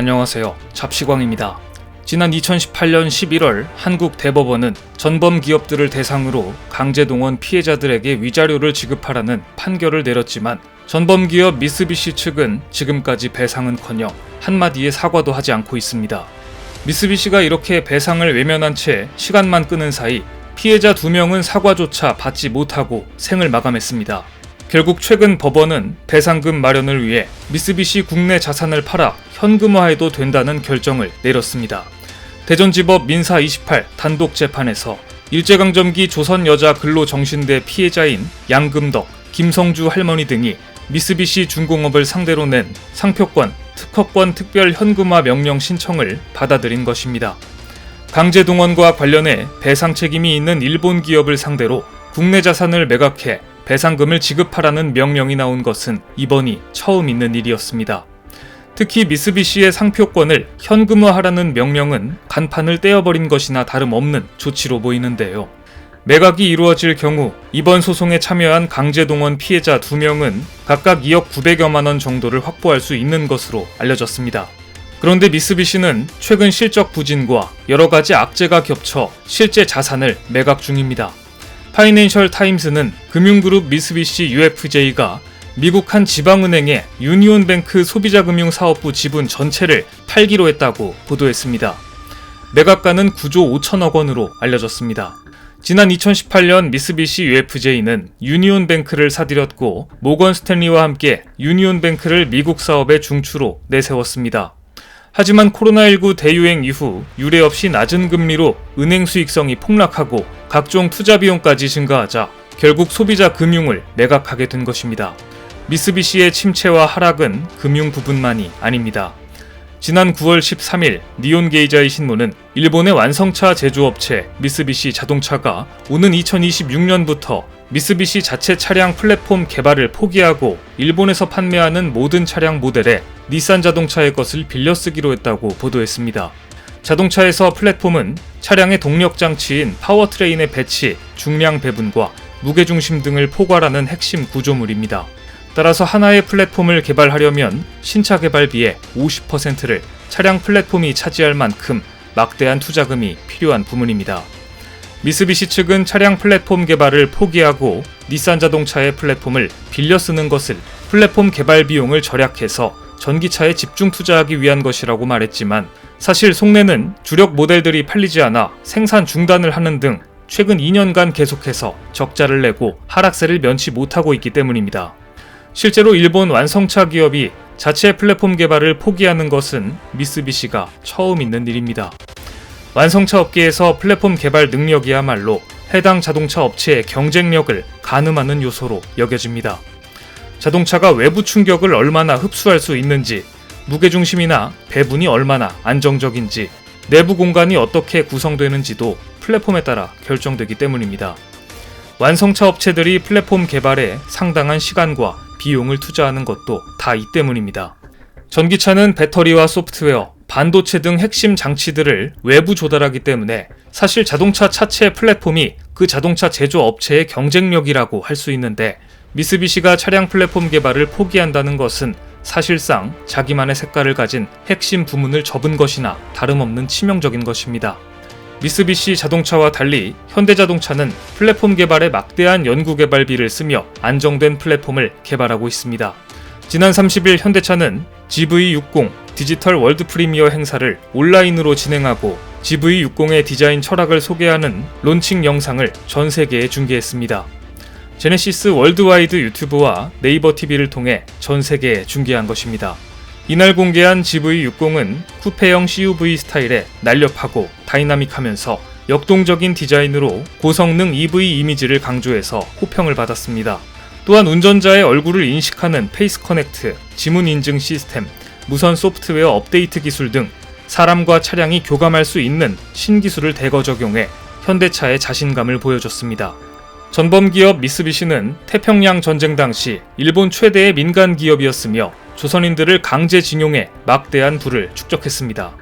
안녕하세요. 잡시광입니다. 지난 2018년 11월 한국 대법원은 전범 기업들을 대상으로 강제동원 피해자들에게 위자료를 지급하라는 판결을 내렸지만 전범 기업 미쓰비시 측은 지금까지 배상은커녕 한마디의 사과도 하지 않고 있습니다. 미쓰비시가 이렇게 배상을 외면한 채 시간만 끄는 사이 피해자 두 명은 사과조차 받지 못하고 생을 마감했습니다. 결국 최근 법원은 배상금 마련을 위해 미쓰비시 국내 자산을 팔아 현금화해도 된다는 결정을 내렸습니다. 대전지법 민사 28 단독 재판에서 일제강점기 조선여자 근로정신대 피해자인 양금덕, 김성주 할머니 등이 미쓰비시 중공업을 상대로 낸 상표권, 특허권 특별 현금화 명령 신청을 받아들인 것입니다. 강제 동원과 관련해 배상 책임이 있는 일본 기업을 상대로 국내 자산을 매각해 배상금을 지급하라는 명령이 나온 것은 이번이 처음 있는 일이었습니다. 특히 미쓰비시의 상표권을 현금화하라는 명령은 간판을 떼어버린 것이나 다름없는 조치로 보이는데요. 매각이 이루어질 경우 이번 소송에 참여한 강제동원 피해자 2명은 각각 2억 900여만 원 정도를 확보할 수 있는 것으로 알려졌습니다. 그런데 미쓰비시는 최근 실적 부진과 여러 가지 악재가 겹쳐 실제 자산을 매각 중입니다. 파이낸셜 타임스는 금융그룹 미쓰비시 UFJ가 미국 한 지방은행의 유니온뱅크 소비자금융 사업부 지분 전체를 팔기로 했다고 보도했습니다. 매각가는 9조 5천억 원으로 알려졌습니다. 지난 2018년 미쓰비시 UFJ는 유니온뱅크를 사들였고 모건 스탠리와 함께 유니온뱅크를 미국 사업의 중추로 내세웠습니다. 하지만 코로나19 대유행 이후 유례 없이 낮은 금리로 은행 수익성이 폭락하고 각종 투자 비용까지 증가하자 결국 소비자 금융을 매각하게 된 것입니다. 미쓰비시의 침체와 하락은 금융 부분만이 아닙니다. 지난 9월 13일 니온 게이자의 신문은 일본의 완성차 제조업체 미쓰비시 자동차가 오는 2026년부터 미쓰비시 자체 차량 플랫폼 개발을 포기하고 일본에서 판매하는 모든 차량 모델에 닛산 자동차의 것을 빌려 쓰기로 했다고 보도했습니다. 자동차에서 플랫폼은 차량의 동력 장치인 파워트레인의 배치, 중량 배분과 무게중심 등을 포괄하는 핵심 구조물입니다. 따라서 하나의 플랫폼을 개발하려면 신차 개발비의 50%를 차량 플랫폼이 차지할 만큼 막대한 투자금이 필요한 부문입니다. 미쓰비시 측은 차량 플랫폼 개발을 포기하고 닛산 자동차의 플랫폼을 빌려 쓰는 것을 플랫폼 개발 비용을 절약해서 전기차에 집중 투자하기 위한 것이라고 말했지만 사실 속내는 주력 모델들이 팔리지 않아 생산 중단을 하는 등 최근 2년간 계속해서 적자를 내고 하락세를 면치 못하고 있기 때문입니다. 실제로 일본 완성차 기업이 자체 플랫폼 개발을 포기하는 것은 미쓰비시가 처음 있는 일입니다. 완성차 업계에서 플랫폼 개발 능력이야말로 해당 자동차 업체의 경쟁력을 가늠하는 요소로 여겨집니다. 자동차가 외부 충격을 얼마나 흡수할 수 있는지, 무게중심이나 배분이 얼마나 안정적인지, 내부 공간이 어떻게 구성되는지도 플랫폼에 따라 결정되기 때문입니다. 완성차 업체들이 플랫폼 개발에 상당한 시간과 비용을 투자하는 것도 다 이 때문입니다. 전기차는 배터리와 소프트웨어, 반도체 등 핵심 장치들을 외부 조달하기 때문에 사실 자동차 차체 플랫폼이 그 자동차 제조 업체의 경쟁력이라고 할 수 있는데 미쓰비시가 차량 플랫폼 개발을 포기한다는 것은 사실상 자기만의 색깔을 가진 핵심 부문을 접은 것이나 다름없는 치명적인 것입니다. 미쓰비시 자동차와 달리 현대자동차는 플랫폼 개발에 막대한 연구 개발비를 쓰며 안정된 플랫폼을 개발하고 있습니다. 지난 30일 현대차는 GV60 디지털 월드 프리미어 행사를 온라인으로 진행하고 GV60의 디자인 철학을 소개하는 론칭 영상을 전 세계에 중계했습니다. 제네시스 월드와이드 유튜브와 네이버 TV를 통해 전 세계에 중계한 것입니다. 이날 공개한 GV60은 쿠페형 CUV 스타일의 날렵하고 다이나믹하면서 역동적인 디자인으로 고성능 EV 이미지를 강조해서 호평을 받았습니다. 또한 운전자의 얼굴을 인식하는 페이스 커넥트, 지문 인증 시스템, 무선 소프트웨어 업데이트 기술 등 사람과 차량이 교감할 수 있는 신기술을 대거 적용해 현대차의 자신감을 보여줬습니다. 전범 기업 미쓰비시는 태평양 전쟁 당시 일본 최대의 민간 기업이었으며 조선인들을 강제징용해 막대한 부를 축적했습니다.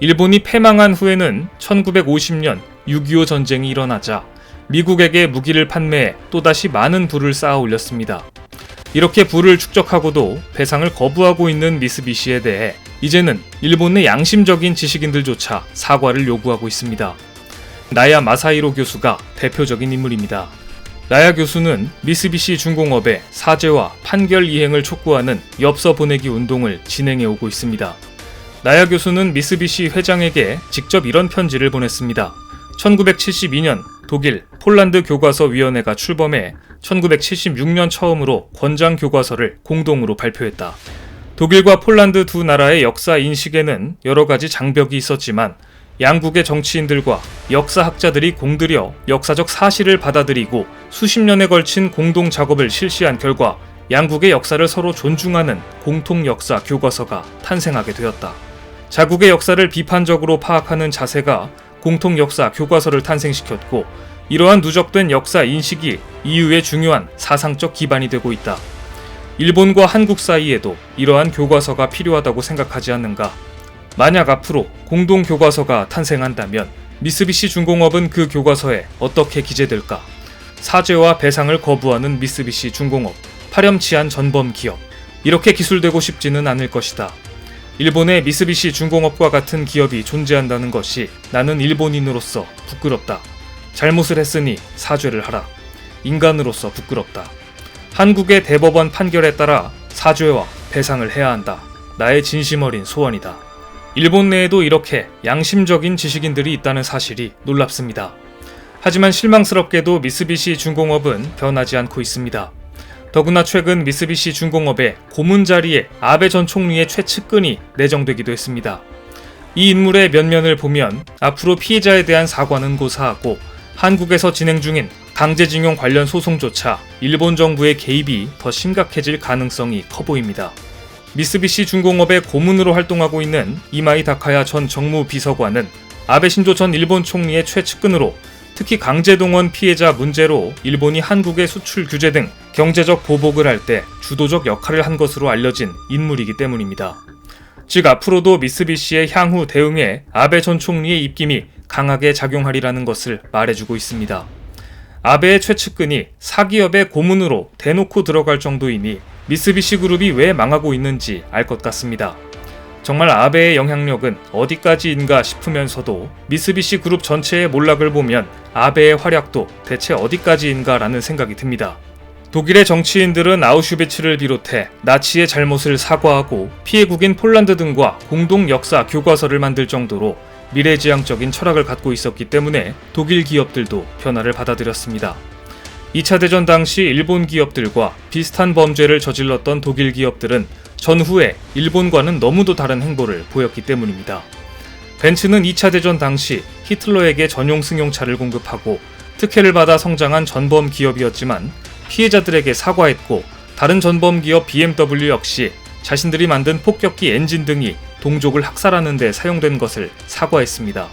일본이 패망한 후에는 1950년 6.25 전쟁이 일어나자 미국에게 무기를 판매해 또다시 많은 부를 쌓아 올렸습니다. 이렇게 부를 축적하고도 배상을 거부하고 있는 미쓰비시에 대해 이제는 일본 내 양심적인 지식인들조차 사과를 요구하고 있습니다. 나야 마사이로 교수가 대표적인 인물입니다. 나야 교수는 미쓰비시 중공업의 사죄와 판결 이행을 촉구하는 엽서 보내기 운동을 진행해 오고 있습니다. 나야 교수는 미쓰비시 회장에게 직접 이런 편지를 보냈습니다. 1972년 독일 폴란드 교과서 위원회가 출범해 1976년 처음으로 권장 교과서를 공동으로 발표했다. 독일과 폴란드 두 나라의 역사 인식에는 여러 가지 장벽이 있었지만 양국의 정치인들과 역사학자들이 공들여 역사적 사실을 받아들이고 수십 년에 걸친 공동 작업을 실시한 결과 양국의 역사를 서로 존중하는 공통 역사 교과서가 탄생하게 되었다. 자국의 역사를 비판적으로 파악하는 자세가 공통 역사 교과서를 탄생시켰고 이러한 누적된 역사 인식이 이후의 중요한 사상적 기반이 되고 있다. 일본과 한국 사이에도 이러한 교과서가 필요하다고 생각하지 않는가? 만약 앞으로 공동 교과서가 탄생한다면 미쓰비시 중공업은 그 교과서에 어떻게 기재될까? 사죄와 배상을 거부하는 미쓰비시 중공업, 파렴치한 전범 기업. 이렇게 기술되고 싶지는 않을 것이다. 일본의 미쓰비시 중공업과 같은 기업이 존재한다는 것이 나는 일본인으로서 부끄럽다. 잘못을 했으니 사죄를 하라. 인간으로서 부끄럽다. 한국의 대법원 판결에 따라 사죄와 배상을 해야 한다. 나의 진심 어린 소원이다. 일본 내에도 이렇게 양심적인 지식인들이 있다는 사실이 놀랍습니다. 하지만 실망스럽게도 미쓰비시 중공업은 변하지 않고 있습니다. 더구나 최근 미쓰비시 중공업의 고문 자리에 아베 전 총리의 최측근이 내정되기도 했습니다. 이 인물의 면면을 보면 앞으로 피해자에 대한 사과는 고사하고 한국에서 진행 중인 강제징용 관련 소송조차 일본 정부의 개입이 더 심각해질 가능성이 커 보입니다. 미쓰비시 중공업의 고문으로 활동하고 있는 이마이 다카야 전 정무비서관은 아베 신조 전 일본 총리의 최측근으로 특히 강제동원 피해자 문제로 일본이 한국의 수출 규제 등 경제적 보복을 할 때 주도적 역할을 한 것으로 알려진 인물이기 때문입니다. 즉 앞으로도 미쓰비시의 향후 대응에 아베 전 총리의 입김이 강하게 작용하리라는 것을 말해주고 있습니다. 아베의 최측근이 사기업의 고문으로 대놓고 들어갈 정도이니 미쓰비시 그룹이 왜 망하고 있는지 알 것 같습니다. 정말 아베의 영향력은 어디까지인가 싶으면서도 미쓰비시 그룹 전체의 몰락을 보면 아베의 활약도 대체 어디까지인가라는 생각이 듭니다. 독일의 정치인들은 아우슈비츠를 비롯해 나치의 잘못을 사과하고 피해국인 폴란드 등과 공동 역사 교과서를 만들 정도로 미래지향적인 철학을 갖고 있었기 때문에 독일 기업들도 변화를 받아들였습니다. 2차 대전 당시 일본 기업들과 비슷한 범죄를 저질렀던 독일 기업들은 전후에 일본과는 너무도 다른 행보를 보였기 때문입니다. 벤츠는 2차 대전 당시 히틀러에게 전용 승용차를 공급하고 특혜를 받아 성장한 전범 기업이었지만 피해자들에게 사과했고 다른 전범 기업 BMW 역시 자신들이 만든 폭격기 엔진 등이 동족을 학살하는 데 사용된 것을 사과했습니다.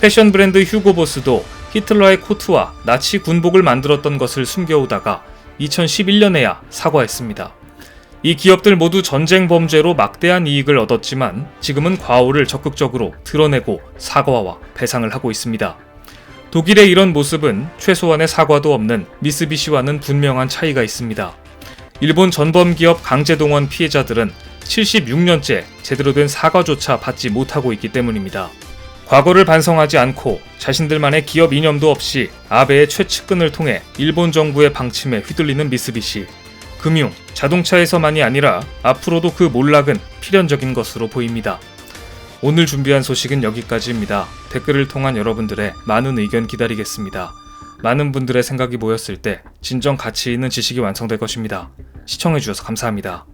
패션 브랜드 휴고보스도 히틀러의 코트와 나치 군복을 만들었던 것을 숨겨오다가 2011년에야 사과했습니다. 이 기업들 모두 전쟁 범죄로 막대한 이익을 얻었지만 지금은 과오를 적극적으로 드러내고 사과와 배상을 하고 있습니다. 독일의 이런 모습은 최소한의 사과도 없는 미쓰비시와는 분명한 차이가 있습니다. 일본 전범 기업 강제동원 피해자들은 76년째 제대로 된 사과조차 받지 못하고 있기 때문입니다. 과거를 반성하지 않고 자신들만의 기업 이념도 없이 아베의 최측근을 통해 일본 정부의 방침에 휘둘리는 미쓰비시. 금융, 자동차에서만이 아니라 앞으로도 그 몰락은 필연적인 것으로 보입니다. 오늘 준비한 소식은 여기까지입니다. 댓글을 통한 여러분들의 많은 의견 기다리겠습니다. 많은 분들의 생각이 모였을 때 진정 가치 있는 지식이 완성될 것입니다. 시청해주셔서 감사합니다.